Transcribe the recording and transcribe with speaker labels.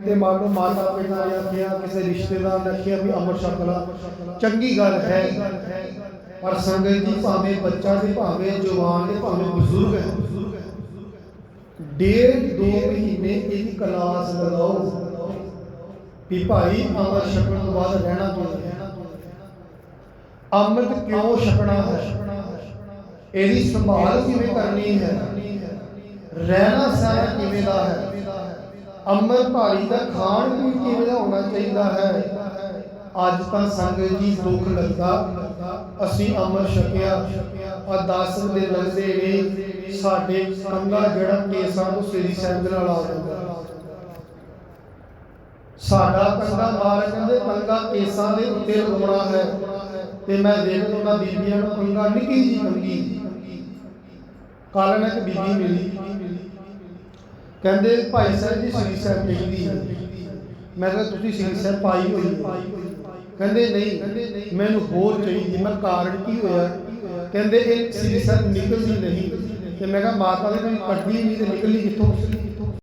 Speaker 1: ਤੇ ਮੰਨ ਲਓ ਮਾਤਾ ਪਿਤਾ ਨੇ ਆਖਿਆ ਕਿਸੇ ਰਿਸ਼ਤੇਦਾਰ ਨੇ ਆਖਿਆ ਵੀ ਅੰਮ੍ਰਿਤ ਛਕ ਲਾ ਚੰਗੀ ਗੱਲ ਹੈ ਪਰ ਸੰਗਤ ਜੀ ਭਾਵੇਂ ਬੱਚਾ ਤੇ ਭਾਵੇਂ ਜਵਾਨ ਤੇ ਭਾਵੇਂ ਬਜ਼ੁਰਗ ਹੈ ਡੇਢ ਦੋ ਮਹੀਨੇ ਇਹਦੀ ਕਲਾਸ ਲਗਾਓ ਵੀ ਭਾਈ ਅੰਮ੍ਰਿਤ ਛਕਣ ਤੋਂ ਬਾਅਦ ਰਹਿਣਾ ਕਿਉਂ ਹੈ ਅੰਮ੍ਰਿਤ ਕਿਉਂ ਛਕਣਾ ਹੈ ਇਹਦੀ ਸੰਭਾਲ ਕਿਵੇਂ ਕਰਨੀ ਹੈ ਰਹਿਣਾ ਸਹਿਣਾ ਕਿਵੇਂ ਦਾ ਹੈ ਦਾ ਖਾਣ ਵੀ ਕਿਵੇਂ ਹੋਣਾ ਚਾਹੀਦਾ ਹੈ? ਅੱਜ ਤਾਂ ਸੰਗਤ ਜੀ ਦੁੱਖ ਲੱਗਾ। ਅਸੀਂ ਅੰਮ੍ਰਿਤ ਛਕਿਆ। ਆ 10 ਦੇ ਲੰਦੇ ਨੇ। ਸਾਡੇ ਕੰਗਾ ਜਿਹੜਾ ਕੇਸਾਂ ਤੋਂ ਸ੍ਰੀ ਸਾਹਿਬ ਦੇ ਨਾਲ ਆ ਜਾਂਦਾ। ਸਾਡਾ ਕੰਗਾ ਮਾਰ ਕਹਿੰਦੇ ਕੰਗਾ ਕੇਸਾਂ ਦੇ ਉੱਤੇ ਲਗਾਉਣਾ ਹੈ। ਤੇ ਮੈਂ ਦੇਖ ਉਹਨਾਂ ਬੀਬੀਆਂ ਨੂੰ ਕੰਗਾ ਨਿੱਕੀ ਜੀ ਕੰਗੀ ਕੱਲ ਬੀਬੀ ਮਿਲੀ। ਕਹਿੰਦੇ ਭਾਈ ਸਾਹਿਬ ਜੀ, ਸ੍ਰੀ ਸਾਹਿਬ ਕਹਿੰਦੀ ਮੈਂ ਕਿਹਾ ਤੁਸੀਂ ਸ੍ਰੀ ਸਾਹਿਬ ਪਾਈ ਹੋਈ ਕਹਿੰਦੇ ਨਹੀਂ, ਮੈਨੂੰ ਹੋਰ ਚਾਹੀਦੀ। ਮੈਂ ਕਾਰਨ ਕੀ ਹੋਇਆ? ਕਹਿੰਦੇ ਇਹ ਸ੍ਰੀ ਸਾਹਿਬ ਨਿਕਲਦੀ ਨਹੀਂ। ਤੇ ਮੈਂ ਕਿਹਾ ਮਾਤਾ ਦੇ ਕੋਈ ਕੱਢੀ ਨਹੀਂ ਤੇ ਨਿਕਲਣੀ ਕਿੱਥੋਂ?